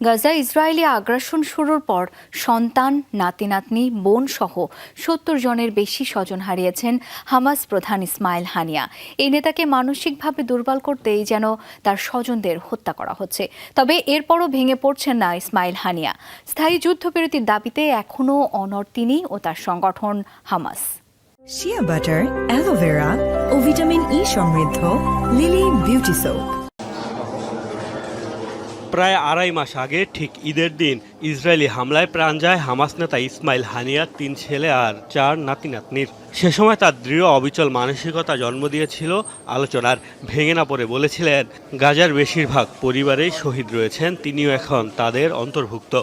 Gaza Israeli আগ্রাসন শুরুর পর সন্তান নাতি নাতনি বোন সহ সত্তর জনের বেশি স্বজন হারিয়েছেন হামাস প্রধান ইসমাইল হানিয়া। এই নেতাকে মানসিকভাবে দুর্বল করতেই যেন তার স্বজনদের হত্যা করা হচ্ছে। তবে এরপরও ভেঙে পড়ছেন না ইসমাইল হানিয়া। স্থায়ী যুদ্ধবিরতির দাবিতে এখনও অনর তিনি ও তার সংগঠন Hamas. Shea butter aloe vera ও ভিটামিন ই সমৃদ্ধ লিলি বিউটি সোপ প্রায় আড়াই মাস আগে ঠিক ঈদের দিন ইসরায়েলি হামলায় প্রাণ যায় হামাস নেতা ইসমাইল হানিয়ার তিন ছেলে আর চার নাতি নাতনির সে সময় তার দৃঢ় অবিচল মানসিকতা জন্ম দিয়েছিল আলোচনার ভেঙে না পড়ে বলেছিলেন, গাজার বেশিরভাগ পরিবারেই শহীদ রয়েছেন, তিনিও এখন তাদের অন্তর্ভুক্ত।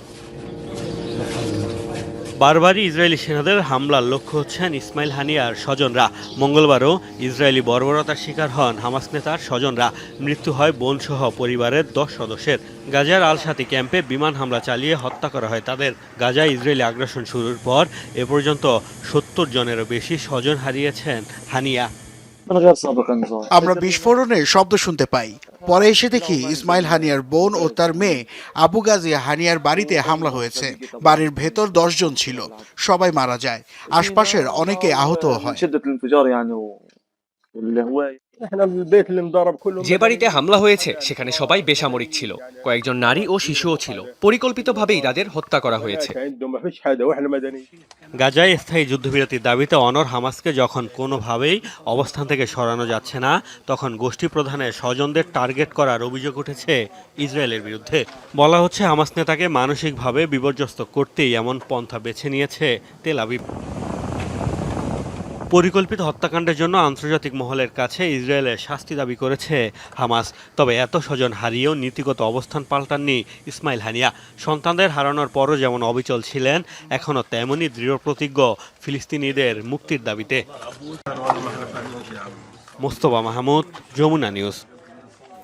বারবারই ইসরায়েলি সেনাদের হামলার লক্ষ্য হচ্ছেন ইসমাইল হানিয়ার স্বজনরা। মঙ্গলবারও ইসরায়েলি বর্বরতার শিকার হন হামাস নেতার স্বজনরা। মৃত্যু হয় বোনসহ পরিবারের দশ সদস্যের। গাজার আল সাতি ক্যাম্পে বিমান হামলা চালিয়ে হত্যা করা হয় তাদের। গাজায় ইসরায়েলি আগ্রাসন শুরুর পর এ পর্যন্ত সত্তর জনেরও বেশি স্বজন হারিয়েছেন হানিয়া। আমরা বিস্ফোরণের শব্দ শুনতে পাই। পরে এসে দেখি ইসমাইল হানিয়ার বোন ও তার মেয়ে আবু গাজী হানিয়ার বাড়িতে হামলা হয়েছে। বাড়ির ভেতর দশজন ছিল। সবাই মারা যায়। আশপাশের অনেকে আহত হয়। যে বাড়িতে হামলা হয়েছে সেখানে সবাই বেসামরিক ছিল। কয়েকজন নারী ও শিশুও ছিল। পরিকল্পিতভাবেই তাদের হত্যা করা হয়েছে। গাজায় স্থায়ী যুদ্ধবিরতির দাবিতে অনর হামাসকে যখন কোনোভাবেই অবস্থান থেকে সরানো যাচ্ছে না তখন গোষ্ঠী প্রধানের স্বজনদের টার্গেট করার অভিযোগ উঠেছে ইসরায়েলের বিরুদ্ধে। বলা হচ্ছে হামাস নেতাকে মানসিকভাবে বিপর্যস্ত করতেই এমন পন্থা বেছে নিয়েছে তেল আবিব। পরিকল্পিত হত্যাকাণ্ডের জন্য আন্তর্জাতিক মহলের কাছে ইসরায়েলের শাস্তি দাবি করেছে হামাস। তবে এত স্বজন হারিয়েও নীতিগত অবস্থান পাল্টাননি ইসমাইল হানিয়া। সন্তানদের হারানোর পরও যেমন অবিচল ছিলেন, এখনও তেমনই দৃঢ় প্রতিজ্ঞ ফিলিস্তিনিদের মুক্তির দাবিতে। মোস্তফা মাহমুদ, যমুনা নিউজ।